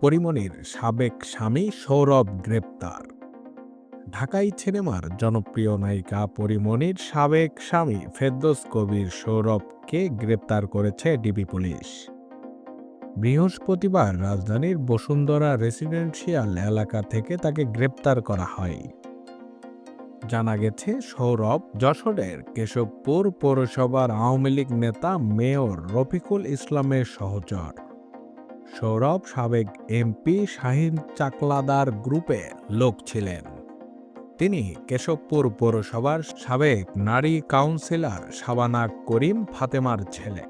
পরিমণির সাবেক স্বামী সৌরভ গ্রেপ্তার। ঢাকাই সিনেমার জনপ্রিয় নায়িকা পরিমণির সাবেক স্বামী ফেরদৌস কবির সৌরভকে গ্রেপ্তার করেছে ডিবি পুলিশ। বৃহস্পতিবার রাজধানীর বসুন্ধরা রেসিডেন্সিয়াল এলাকা থেকে তাকে গ্রেপ্তার করা হয়। জানা গেছে, সৌরভ যশোরের কেশবপুর পৌরসভার আওয়ামী লীগ নেতা মেয়র রফিকুল ইসলামের সহচর। সৌরভ সাবেক এমপি শাহিন চাকলাদার গ্রুপে লোক ছিলেন। তিনি কেশবপুর পৌরসভার সাবেক নারী কাউন্সিলর শাবানা করিম ফাতেমার ছেলে।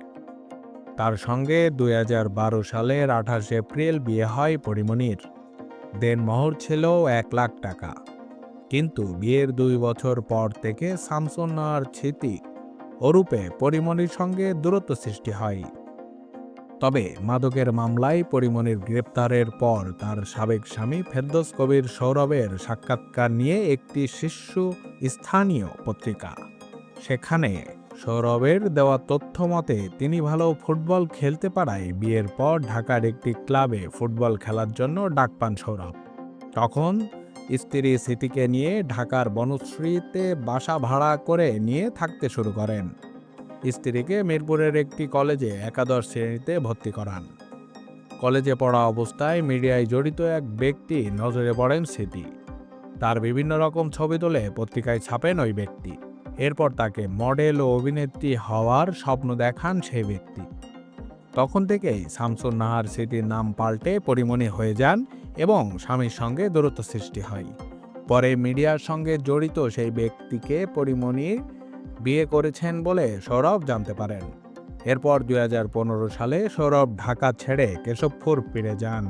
তার সঙ্গে দুই হাজার বারো সালের আঠাশ এপ্রিল বিয়ে হয় পরিমণির দেনমোহর ছিল এক লাখ টাকা। কিন্তু বিয়ের দুই বছর পর থেকে শামসুন্নার স্মৃতি অরূপে পরিমণির সঙ্গে দূরত্ব সৃষ্টি হয়। তবে মাদকের মামলায় পরিমণির গ্রেপ্তারের পর তার সাবেক স্বামী ফেরদৌস কবির সৌরভের সাক্ষাৎকার নিয়ে একটি শীর্ষ স্থানীয় পত্রিকা। সেখানে সৌরভের দেওয়া তথ্য মতে, তিনি ভালো ফুটবল খেলতে পারায় বিয়ের পর ঢাকার একটি ক্লাবে ফুটবল খেলার জন্য ডাক পান সৌরভ। তখন স্ত্রী স্মৃতিকে নিয়ে ঢাকার বনশ্রীতে বাসা ভাড়া করে নিয়ে থাকতে শুরু করেন। স্ত্রীকে মিরপুরের একটি কলেজে একাদশ শ্রেণীতে ভর্তি করান। কলেজে পড়া অবস্থায় মিডিয়ায় জড়িত এক ব্যক্তি নজরে পড়েন স্মৃতি। তার বিভিন্ন রকম ছবি তুলে পত্রিকায় ছাপেন ওই ব্যক্তি। এরপর তাকে মডেল ও অভিনেত্রী হওয়ার স্বপ্ন দেখান সেই ব্যক্তি। তখন থেকেই শামসুন নাহার স্মৃতির নাম পাল্টে পরিমণি হয়ে যান এবং স্বামীর সঙ্গে দূরত্ব সৃষ্টি হয়। পরে মিডিয়ার সঙ্গে জড়িত সেই ব্যক্তিকে পরিমণি বিয়ে করেছেন বলে সৌরভ জানতে পারেন। এরপর দু হাজার পনেরো সালে সৌরভ ঢাকা ছেড়ে কেশবপুর ফিরে যান।